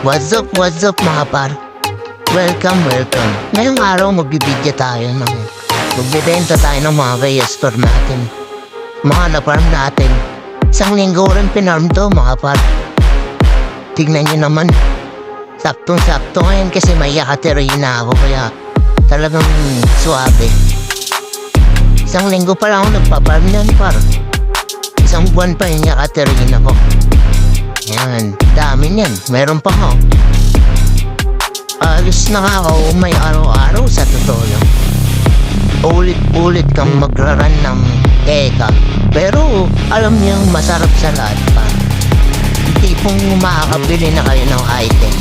What's up, what's up mga par? Welcome, welcome. Ngayong araw magbibidya tayo ng... Magbibenta tayo ng mga kaya store natin. Mga na-farm natin. Isang linggo rin pinarm to mga par. Tignan nyo naman. Saktong-sakto ngayon kasi may yakaterin na ako kaya talagang suabe. Isang linggo pa lang ako nagpaparm yan par. Isang buwan pa yung yakaterin ako. Yan, dami niyan. Meron pa ako. Alis na nga ako may araw-araw sa totoo lang. Ulit-ulit kang magraran ng eka. Pero alam niyo masarap sa lahat pa. Tipong makakabili na kayo ng item.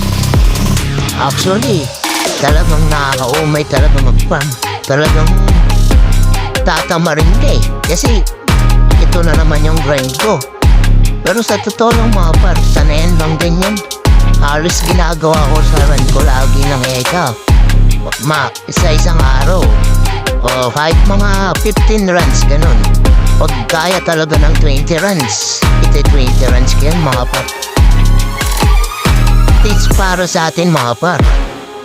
Actually, talagang nakakaumay talaga mag-farm. Talagang tatama rin ka eh. Kasi ito na naman yung grind ko. Pero sa totoo lang mga par, sanayan lang din yan. Halos ginagawa ko sa run ko lagi ng eka. Ma, isa isang araw. O kahit mga 15 runs, ganun. Pag kaya talaga ng 20 runs, ito 20 runs ko yan mga par. It's para sa atin mga par.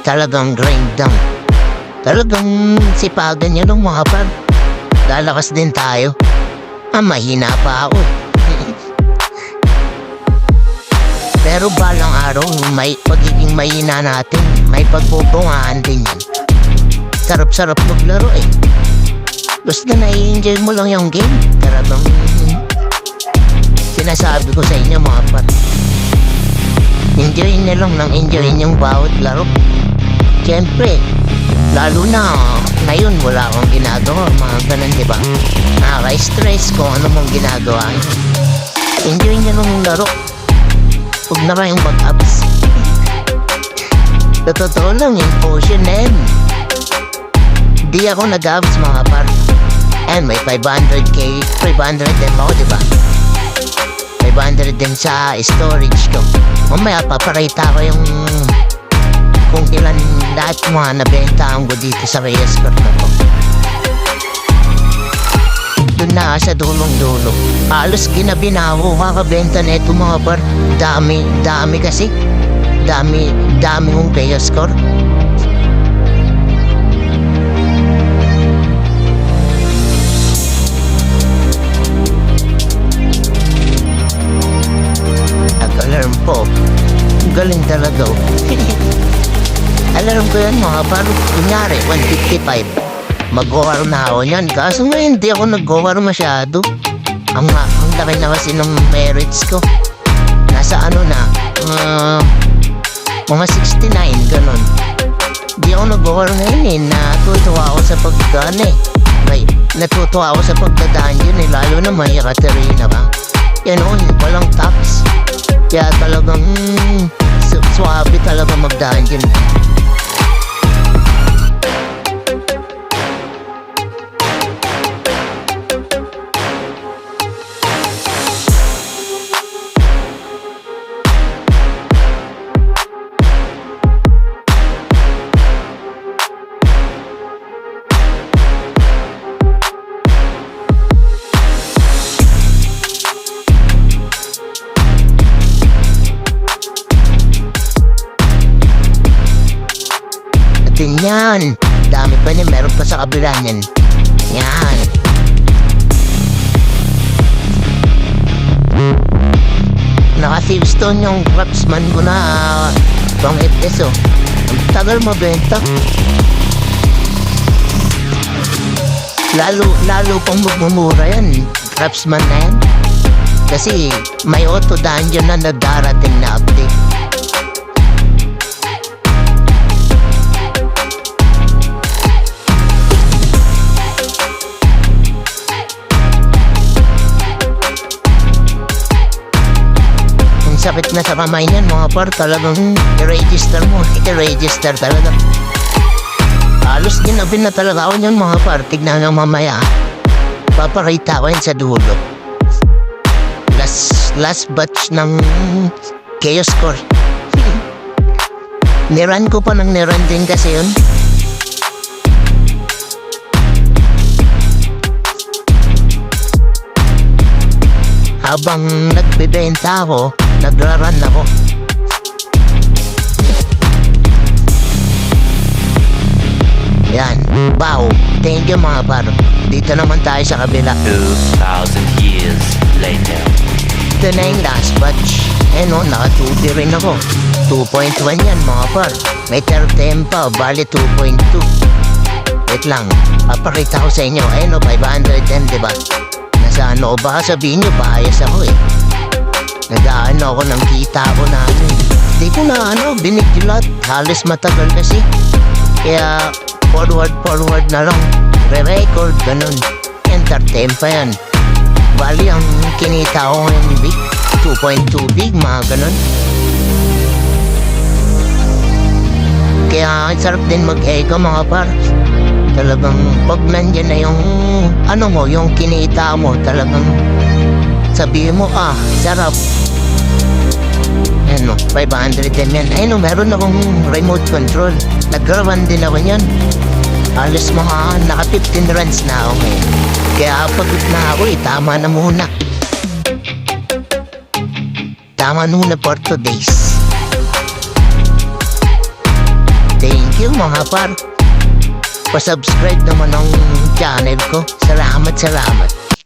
Talagang grind down. Talagang sipagan yan ng mga par. Lalakas din tayo. Ah, mahina pa ako. Pero balang araw, may pagiging mahina natin, may pagpupungahan din yan. Sarap-sarap maglaro eh. Basta nai-enjoy mo lang yung game. Talagang sinasabi ko sa inyo mga pat. Enjoy na lang ng enjoy yung bawat laro. Siyempre, lalo na ngayon wala akong ginagawa, mga ganun, di ba? Nakaka-stress kung ano mong ginagawa. Enjoy nyo nung laro. Huwag na kayong mag-ups. Sa totoo lang, yung potion na yan. Di ako nag-ups mga par. And may 500k, 500 din ako, di ba? 500 din sa storage ko. Mamaya paparita ko yung kung ilan lahat mga nabenta ko dito sa Reyes na Doon na sa dulong-dulo. Halos ginabi na ako kakabenta na ito mga bar. Dami, dami kasi. Dami, dami kong kaya score. Nag-alarm po. Galing talaga. oh. Alarm ko yan mga bar. Kunyari, 155 mag-OR na ako niyan. Kaso nga hindi ako nag-OR masyado. Ang, ang laki na kasi ng merits ko. Nasa ano na, uh, mga 69, ganun. Hindi ako nag-OR ngayon eh. Natutuwa ako sa pagdaan eh. May, natutuwa ako sa pagdadaan yun eh. Lalo na may Katerina ba? Yan o, walang tax. Kaya talagang, mm, su- swabe talaga magdaan yun. Atin yan. Dami pa niyan. Meron pa sa kabila niyan. Yan. Naka-silstone yung craftsman ko na uh, pang peso. Ang tagal mabenta. Lalo, lalo pang magmumura yan. Craftsman na yan. Kasi may auto dungeon na nadarating na update. Sakit na sa kamay niyan mga par talagang i-register mo. I-register talaga. Halos ginabi na talaga ako niyan mga par. Tignan ng mamaya. Paparita ko yan sa dulo. Last, last batch ng Chaos Core. niran ko pa ng niran din kasi yun. Habang nagbebenta ako, nagraran ako. Yan. Wow. Thank you mga par. Dito naman tayo sa kabila. 2,000 years later. Ito na yung last batch. Eh no naka 2D rin ako. 2.1 yan mga par. May 13 pa bali 2.2 Wait lang, papakita ko sa inyo. Ayun o, 500 din, di ba? Nasa ano ba? Sabihin nyo, bias ako eh. Nag-ano ako ng kita ko na ano eh. Di ko na ano, biniglat. Halos matagal kasi. Kaya forward, forward na lang. Re-record, ganun. Entertain pa yan. Bali, ang kinita ko ngayon big, 2.2 big, mga ganun. Kaya sarap din mag-echo mga par. Talagang pag nandyan na yung ano mo, yung kinita mo, talagang sabihin mo, ah, sarap. Ano, 500 din yan. Ayun, no, meron akong remote control. Nag-run din ako yan. Alas mga naka 15 runs na ako ngayon. Kaya pagod na ako eh, tama na muna. Tama muna for two days. Thank you mga par. Pa-subscribe naman ng channel ko. Salamat, salamat.